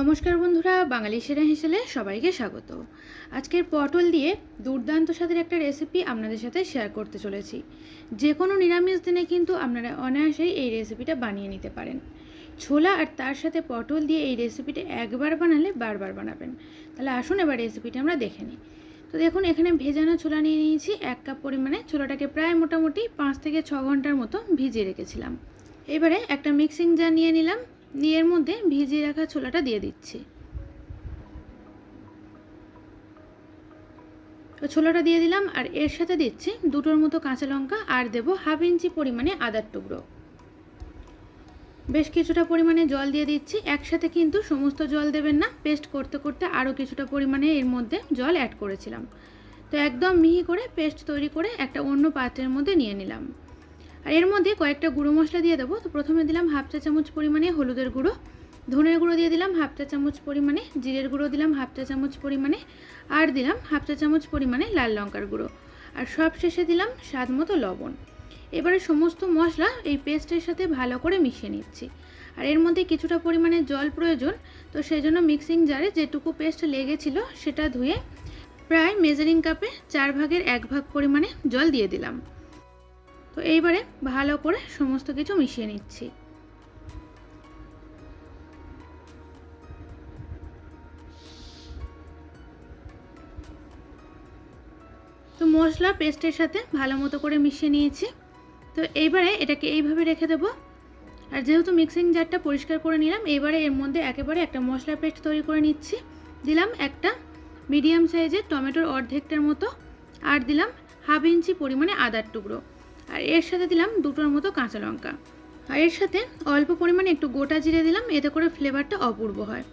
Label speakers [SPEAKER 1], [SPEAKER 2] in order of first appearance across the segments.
[SPEAKER 1] নমস্কার বন্ধুরা, বাঙালি সেরা হিসেলে সবাইকে স্বাগত। আজকের পটল দিয়ে দুর্দান্ত স্বাদের একটা রেসিপি আপনাদের সাথে শেয়ার করতে চলেছি। যে কোনো নিরামিষ দিনে কিন্তু আপনারা অনায়াসেই এই রেসিপিটা বানিয়ে নিতে পারেন। ছোলা আর তার সাথে পটল দিয়ে এই রেসিপিটা একবার বানালে বারবার বানাবেন। তাহলে আসুন এবার রেসিপিটা আমরা দেখে নিই। তো দেখুন, এখানে ভেজানো ছোলা নিয়ে নিয়েছি। এক কাপ পরিমাণে ছোলাটাকে প্রায় মোটামুটি পাঁচ থেকে ছ ঘণ্টার মতো ভিজিয়ে রেখেছিলাম। এবারে একটা মিক্সিং জার নিয়ে নিলাম। নিয়ে এর মধ্যে ভিজিয়ে রাখা ছোলাটা দিয়ে দিচ্ছি। ছোলাটা দিয়ে দিলাম আর এর সাথে দিচ্ছি দুটোর মতো কাঁচা লঙ্কা আর দেবো হাফ ইঞ্চি পরিমাণে আদার টুকরো। বেশ কিছুটা পরিমাণে জল দিয়ে দিচ্ছি, একসাথে কিন্তু সমস্ত জল দেবেন না, পেস্ট করতে করতে আরও কিছুটা পরিমাণে এর মধ্যে জল অ্যাড করেছিলাম। তো একদম মিহি করে পেস্ট তৈরি করে একটা অন্য পাত্রের মধ্যে নিয়ে নিলাম। আর এর মধ্যে কয়েকটা গুঁড়ো মশলা দিয়ে দেবো। তো প্রথমে দিলাম হাফ চা চামচ পরিমাণে হলুদের গুঁড়ো, ধনের গুঁড়ো দিয়ে দিলাম হাফ চা চামচ পরিমাণে জিরের গুঁড়ো দিলাম হাফ চা চামচ পরিমাণে, আর দিলাম হাফ চা চামচ পরিমাণে লাল লঙ্কার গুঁড়ো। আর সব শেষে দিলাম স্বাদ মতো লবণ। এবারে সমস্ত মশলা এই পেস্টের সাথে ভালো করে মিশিয়ে নিচ্ছি। আর এর মধ্যে কিছুটা পরিমাণে জল প্রয়োজন, তো সেই জন্য মিক্সিং জারে যেটুকু পেস্ট লেগেছিল সেটা ধুয়ে প্রায় মেজারিং কাপে চার ভাগের এক ভাগ পরিমাণে জল দিয়ে দিলাম। তো এইবারে ভালো করে সমস্ত কিছু মিশিয়ে নিচ্ছি। তো মশলা পেস্টের সাথে ভালো মতো করে মিশিয়ে নিয়েছি। তো এইবারে এটাকে এইভাবে রেখে দেবো। আর যেহেতু মিক্সিং জারটা পরিষ্কার করে নিলাম এবারে এর মধ্যে একেবারে একটা মশলা পেস্ট তৈরি করে নিচ্ছি। দিলাম একটা মিডিয়াম সাইজের টমেটোর অর্ধেকটার মতো। আর দিলাম হাফ ইঞ্চি পরিমাণে আদার টুকরো। আর এর সাথে দিলাম দুটোর মতো কাঁচা লঙ্কা। আর এর সাথে অল্প পরিমাণে একটু গোটা জিরে দিলাম, এতে করে ফ্লেভারটা অপূর্ব হয়।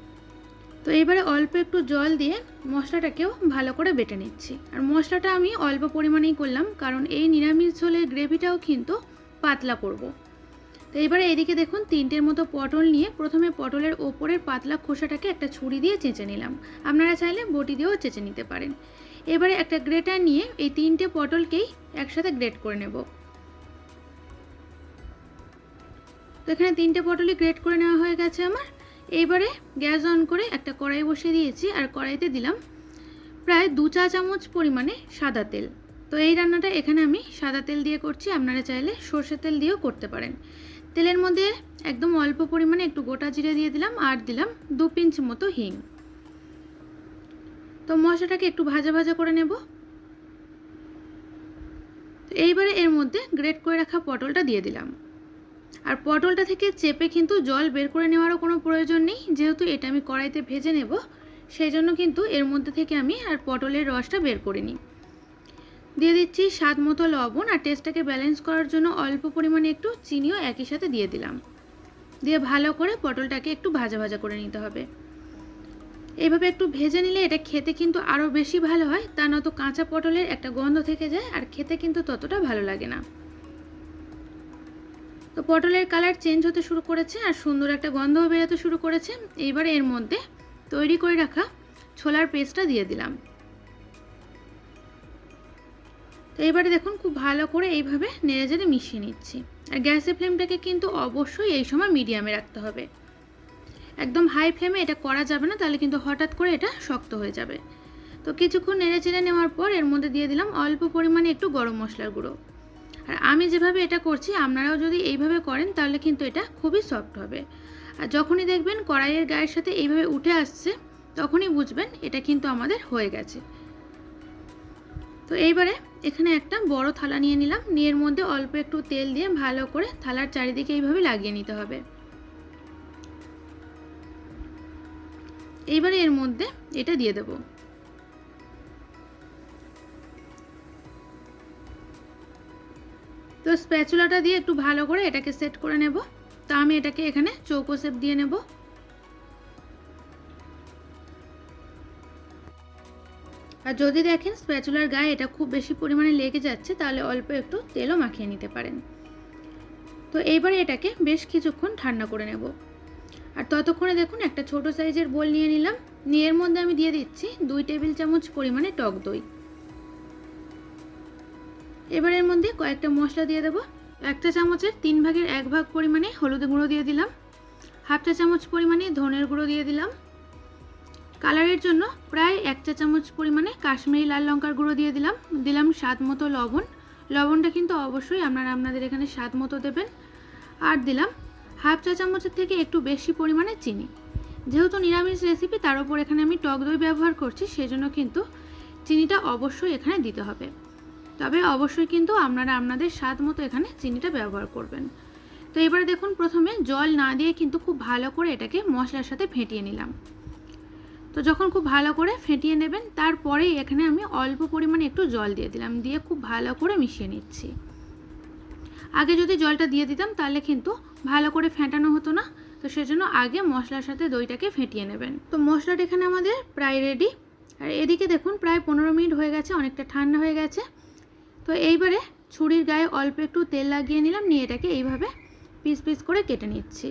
[SPEAKER 1] তো এবারে অল্প একটু জল দিয়ে মশলাটাকেও ভালো করে বেটে নিচ্ছি। আর মশলাটা আমি অল্প পরিমাণেই করলাম, কারণ এই নিরামিষ ঝোলের গ্রেভিটাও কিন্তু পাতলা করব। তো এবারে এদিকে দেখুন, তিনটের মতো পটল নিয়ে প্রথমে পটলের ওপরের পাতলা খোসাটাকে একটা ছুরি দিয়ে চেঁচে নিলাম। আপনারা চাইলে বটি দিয়েও চেঁচে নিতে পারেন। এবারে একটা গ্রেটার নিয়ে এই তিনটে পটলকেই একসাথে গ্রেট করে নেব। তো এখানে তিনটে পটলই গ্রেট করে নেওয়া হয়ে গেছে আমার। এইবারে গ্যাস অন করে একটা কড়াই বসিয়ে দিয়েছি আর কড়াইতে দিলাম প্রায় দু চা চামচ পরিমাণে সাদা তেল। তো এই রান্নাটা এখানে আমি সাদা তেল দিয়ে করছি, আপনারা চাইলে সর্ষের তেল দিয়েও করতে পারেন। তেলের মধ্যে একদম অল্প পরিমাণে একটু গোটা জিরে দিয়ে দিলাম আর দিলাম দু পিঞ্চ মতো হিং। তো মশলাটাকে একটু ভাজা ভাজা করে নেব। এইবারে এর মধ্যে গ্রেট করে রাখা পটলটা দিয়ে দিলাম। আর পটলটা থেকে চেপে কিন্তু জল বের করে নেওয়ারও কোনো প্রয়োজন নেই। যেহেতু এটা আমি কড়াইতে ভেজে নেব, সেই জন্য কিন্তু এর মধ্যে থেকে আমি আর পটলের রসটা বের করে নিই। দিয়ে দিচ্ছি স্বাদ মতো লবণ আর টেস্টটাকে ব্যালেন্স করার জন্য অল্প পরিমাণে একটু চিনিও একই সাথে দিয়ে দিলাম। দিয়ে ভালো করে পটলটাকে একটু ভাজা ভাজা করে নিতে হবে। এভাবে একটু ভেজে নিলে এটা খেতে কিন্তু আরও বেশি ভালো হয়, তা নয়তো কাঁচা পটলের একটা গন্ধ থেকে যায়, আর খেতে কিন্তু ততটা ভালো লাগে না। তো পটলের কালার চেঞ্জ হতে শুরু করেছে আর সুন্দর একটা গন্ধও বেরোতে শুরু করেছে। এইবার এর মধ্যে তৈরি করে রাখা ছোলার পেস্টটা দিয়ে দিলাম। তো এবারে দেখুন খুব ভালো করে এইভাবে নেড়ে চেড়ে মিশিয়ে নিচ্ছি। আর গ্যাসের ফ্লেমটাকে কিন্তু অবশ্যই এই সময় মিডিয়ামে রাখতে হবে। একদম হাই ফ্লেমে এটা করা যাবে না, তাহলে কিন্তু হঠাৎ করে এটা শক্ত হয়ে যাবে। তো কিছুক্ষণ নেড়ে চেড়ে নেওয়ার পর এর মধ্যে দিয়ে দিলাম অল্প পরিমাণে একটু গরম মশলার গুঁড়ো। আর আমি যেভাবে এটা করছি, আপনারাও যদি এইভাবে করেন, তাহলে কিন্তু এটা খুবই সফট হবে। আর যখনই দেখবেন কড়াইয়ের গায়ের সাথে এইভাবে উঠে আসছে, তখনই বুঝবেন এটা কিন্তু আমাদের হয়ে গেছে। তো এইবারে এখানে একটা বড় থালা নিয়ে নিলাম। নিয়ে এর মধ্যে অল্প একটু তেল দিয়ে ভালো করে থালার চারিদিকে এইভাবে লাগিয়ে নিতে হবে। এইবারে এর মধ্যে এটা দিয়ে দেবো। স্প্যাচুলাটা দিয়ে একটু ভালো করে এটাকে সেট করে নেব। তা আমি এটাকে এখানে চৌকো শেপ দিয়ে নেব। আর যদি দেখেন স্প্যাচুলার গায়ে এটা খুব বেশি পরিমাণে লেগে যাচ্ছে, তাহলে অল্প একটু তেলও মাখিয়ে নিতে পারেন। তো এইবারে এটাকে বেশ কিছুক্ষণ ঠান্ডা করে নেব। আর ততক্ষণে দেখুন একটা ছোট সাইজের বোল নিয়ে নিলাম। নিয়ে এর মধ্যে আমি দিয়ে দিচ্ছি দুই টেবিল চামচ পরিমাণে টক দই। এবার এর মধ্যে কয়েকটা মশলা দিয়ে দেবো। একটা চামচের তিন ভাগের এক ভাগ পরিমাণে হলুদ গুঁড়ো দিয়ে দিলাম। হাফ চা চামচ পরিমাণে ধনের গুঁড়ো দিয়ে দিলাম। কালারের জন্য প্রায় এক চা চামচ পরিমাণে কাশ্মীরি লাল লঙ্কার গুঁড়ো দিয়ে দিলাম। দিলাম স্বাদ মতো লবণ। লবণটা কিন্তু অবশ্যই আপনারা আপনাদের এখানে স্বাদ মতো দেবেন। আর দিলাম হাফ চা চামচের থেকে একটু বেশি পরিমাণে চিনি। যেহেতু নিরামিষ রেসিপি তার উপর এখানে আমি টক দই ব্যবহার করছি, সেজন্য কিন্তু চিনিটা অবশ্যই এখানে দিতে হবে। তবে অবশ্যই কিন্তু আপনারা আপনাদের স্বাদ মতো এখানে চিনিটা ব্যবহার করবেন। তো এবারে দেখুন প্রথমে জল না দিয়ে কিন্তু খুব ভালো করে এটাকে মশলার সাথে ফেটিয়ে নিলাম। তো যখন খুব ভালো করে ফেটিয়ে নেবেন তারপরে এখানে আমি অল্প পরিমাণে একটু জল দিয়ে দিলাম, দিয়ে খুব ভালো করে মিশিয়ে নিচ্ছি। আগে যদি জলটা দিয়ে দিতাম, তাহলে কিন্তু ভালো করে ফেটানো হতো না। তো সেজন্য আগে মশলার সাথে দইটাকে ফেটিয়ে নেবেন। তো মশলাটা এখানে আমাদের প্রায় রেডি আর এদিকে দেখুন প্রায় পনেরো মিনিট হয়ে গেছে, অনেকটা ঠান্ডা হয়ে গেছে। তো এইবারে ছুরির গায়ে অল্প একটু তেল লাগিয়ে নিলাম, নিয়ে এটাকে এইভাবে পিস পিস করে কেটে নিচ্ছি।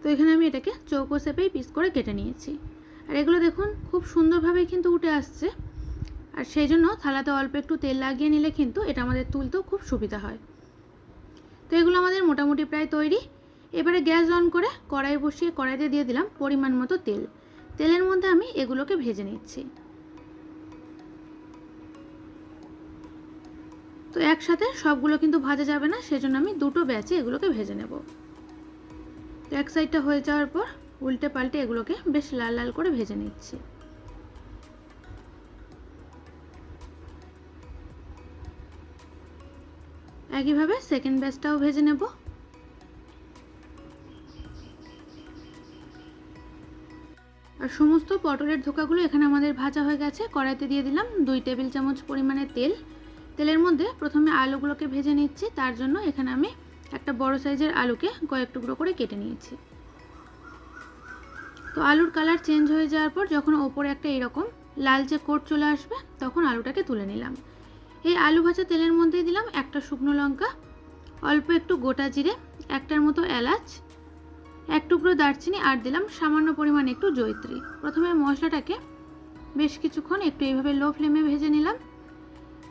[SPEAKER 1] তো এখানে আমি এটাকে চৌকো শেপেই পিস করে কেটে নিয়েছি। আর এগুলো দেখুন খুব সুন্দরভাবে কিন্তু উঠে আসছে। আর সেই জন্য থালাতে অল্প একটু তেল লাগিয়ে নিলে কিন্তু এটা আমাদের তুলতেও খুব সুবিধা হয়। তো এগুলো আমাদের মোটামুটি প্রায় তৈরি। এবারে গ্যাস অন করে কড়াই বসিয়ে কড়াইতে দিয়ে দিলাম পরিমাণ মতো তেল। তেলের মধ্যে আমি এগুলোকে ভেজে নিচ্ছি। তো একসাথে সবগুলো কিন্তু ভাজা যাবে না, সেজন্য আমি দুটো ব্যাচে এগুলোকে ভেজে নেব। তো এক সাইডটা হয়ে যাওয়ার পর উল্টে পাল্টে এগুলোকে বেশ লাল লাল করে ভেজে নিচ্ছি। একইভাবে সেকেন্ড ব্যাচটাও ভেজে নেব। আর সমস্ত পটলের ধোকাগুলো এখানে আমাদের ভাজা হয়ে গেছে। কড়াইতে দিয়ে দিলাম দুই টেবিল চামচ পরিমাণে তেল। তেলের মধ্যে প্রথমে আলুগুলোকে ভেজে নিচ্ছি। তার জন্য এখানে আমি একটা বড় সাইজের আলুকে কয়েক টুকরো করে কেটে নিয়েছি। তো আলুর কালার চেঞ্জ হয়ে যাওয়ার পর যখন ওপরে একটা এরকম লালচে কোট চলে আসবে, তখন আলুটাকে তুলে নিলাম। এই আলু ভাজা তেলের মধ্যে দিলাম একটা শুকনো লঙ্কা, অল্প একটু গোটা জিরে, একটার মতো এলাচ এক টুকরো দারচিনি আর দিলাম সামান্য পরিমাণে একটু জৈত্রী প্রথমে মশলাটাকে বেশ কিছুক্ষণ একটু এইভাবে লো ফ্লেমে ভেজে নিলাম।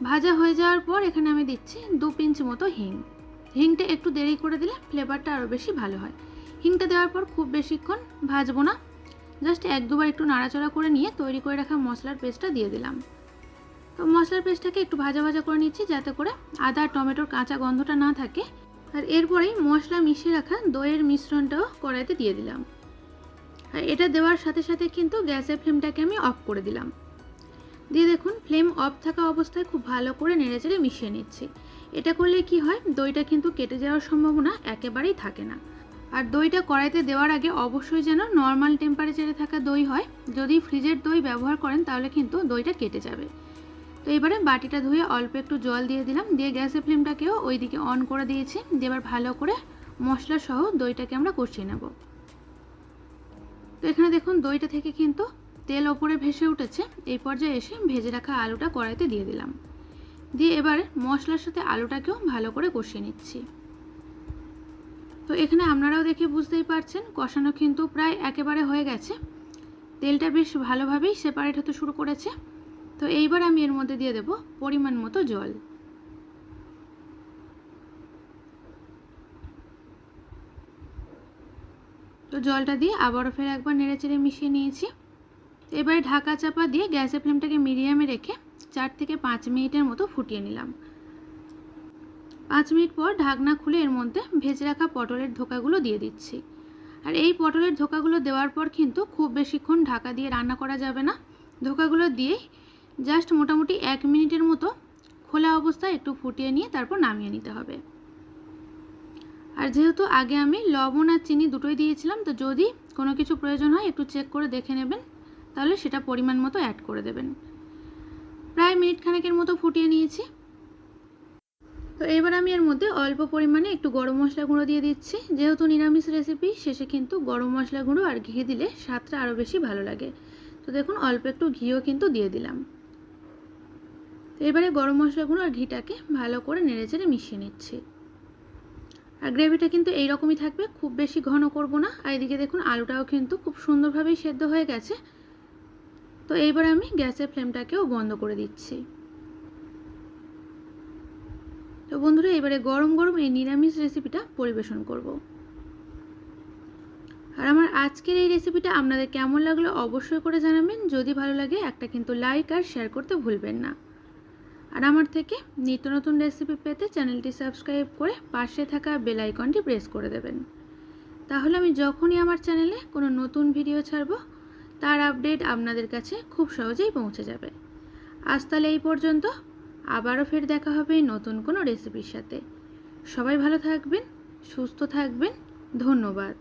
[SPEAKER 1] ভাজা হয়ে যাওয়ার পর এখানে আমি দিচ্ছি দু পিঞ্চ মতো হিং। হিংটা একটু দেরি করে দিলে ফ্লেভারটা আরও বেশি ভালো হয়। হিংটা দেওয়ার পর খুব বেশিক্ষণ ভাজবো না। জাস্ট এক দুবার একটু নাড়াচাড়া করে নিয়ে তৈরি করে রাখা মশলার পেস্টটা দিয়ে দিলাম। তো মশলার পেস্টটাকে একটু ভাজা ভাজা করে নিচ্ছি যাতে করে আদা, টমেটোর কাঁচা গন্ধটা না থাকে। আর এরপরেই মশলা মিশিয়ে রাখা দইয়ের মিশ্রণটাও কড়াইতে দিয়ে দিলাম। আর এটা দেওয়ার সাথে সাথে কিন্তু গ্যাসের ফ্লেমটাকে আমি অফ করে দিলাম। দিয়ে দেখুন, ফ্লেম অফ থাকা অবস্থায় খুব ভালো করে নেড়েচেড়ে মিশিয়ে নিচ্ছি। এটা করলে কি হয়, দইটা কিন্তু কেটে যাওয়ার সম্ভাবনা একেবারেই থাকে না। আর দইটা কড়াইতে দেওয়ার আগে অবশ্যই যেন নর্মাল টেম্পারেচারে থাকা দই হয়। যদি ফ্রিজের দই ব্যবহার করেন, তাহলে কিন্তু দইটা কেটে যাবে। তো এবারে বাটিটা ধুয়ে অল্প একটু জল দিয়ে দিলাম। দিয়ে গ্যাসের ফ্লেমটাকেও ওই দিকে অন করে দিয়েছি। দিয়ে এবার ভালো করে মশলা সহ দইটাকে আমরা কষিয়ে নেব। তো এখানে দেখুন, দইটা থেকে কিন্তু তেল ওপরে ভেসে উঠেছে। এই পর্যায়ে এসে ভেজে রাখা আলুটা কড়াইতে দিয়ে দিলাম। দিয়ে এবারে মশলার সাথে আলুটাকেও ভালো করে কষিয়ে নিচ্ছি। তো এখানে আপনারাও দেখে বুঝতেই পারছেন, কষানো কিন্তু প্রায় একেবারে হয়ে গেছে। তেলটা বেশ ভালোভাবেই সেপারেট হতে শুরু করেছে। তো এইবার আমি এর মধ্যে দিয়ে দেব পরিমাণ মতো জল। তো জলটা দিয়ে আবারও ফের একবার নেড়েচেড়ে মিশিয়ে নিয়েছি। এবারে ঢাকা চাপা দিয়ে গ্যাসের ফ্লেমটাকে মিডিয়ামে রেখে চার থেকে পাঁচ মিনিটের মতো ফুটিয়ে নিলাম। পাঁচ মিনিট পর ঢাকনা খুলে এর মধ্যে ভেজে রাখা পটলের ধোকাগুলো দিয়ে দিচ্ছি। আর এই পটলের ধোকাগুলো দেওয়ার পর কিন্তু খুব বেশিক্ষণ ঢাকা দিয়ে রান্না করা যাবে না। ধোকাগুলো দিয়েই জাস্ট মোটামুটি এক মিনিটের মতো খোলা অবস্থায় একটু ফুটিয়ে নিয়ে তারপর নামিয়ে নিতে হবে। আর যেহেতু আগে আমি লবণ আর চিনি দুটোই দিয়েছিলাম, তো যদি কোনো কিছু প্রয়োজন হয় একটু চেক করে দেখে নেবেন, তাহলে সেটা পরিমাণ মতো অ্যাড করে দেবেন। প্রায় মিনিট খানেকের মতো ফুটিয়ে নিয়েছি। তো এবার আমি এর মধ্যে অল্প পরিমাণে একটু গরম মশলা গুঁড়ো দিয়ে দিচ্ছি। যেহেতু নিরামিষ রেসিপি শেষে কিন্তু গরম মশলা গুঁড়ো আর ঘি দিলে স্বাদটা আরও বেশি ভালো লাগে। তো দেখুন, অল্প একটু ঘিও কিন্তু দিয়ে দিলাম। তো এবারে গরম মশলা গুঁড়ো আর ঘিটাকে ভালো করে নেড়ে চেড়ে মিশিয়ে নিচ্ছি। আর গ্রেভিটা কিন্তু এই রকমই থাকবে, খুব বেশি ঘন করব না। আর এদিকে দেখুন, আলুটাও কিন্তু খুব সুন্দরভাবেই সেদ্ধ হয়ে গেছে। তো এইবার আমি গ্যাসের ফ্লেমটাকেও বন্ধ করে দিচ্ছি। তো বন্ধুরা, এবারে গরম গরম এই নিরামিষ রেসিপিটা পরিবেশন করব। আর আমার আজকের এই রেসিপিটা আপনাদের কেমন লাগল অবশ্যই করে জানাবেন। যদি ভালো লাগে একটা কিন্তু লাইক আর শেয়ার করতে ভুলবেন না। আর আমার থেকে নিত্য নতুন রেসিপি পেতে চ্যানেলটি সাবস্ক্রাইব করে পাশে থাকা বেল আইকনটি প্রেস করে দেবেন। তাহলে আমি যখনই আমার চ্যানেলে কোনো নতুন ভিডিও ছাড়ব, তার আপডেট আপনাদের কাছে খুব সহজেই পৌঁছে যাবে। আজ তাহলে এই পর্যন্ত। আবারও ফের দেখা হবে নতুন কোনো রেসিপির সাথে। সবাই ভালো থাকবেন, সুস্থ থাকবেন। ধন্যবাদ।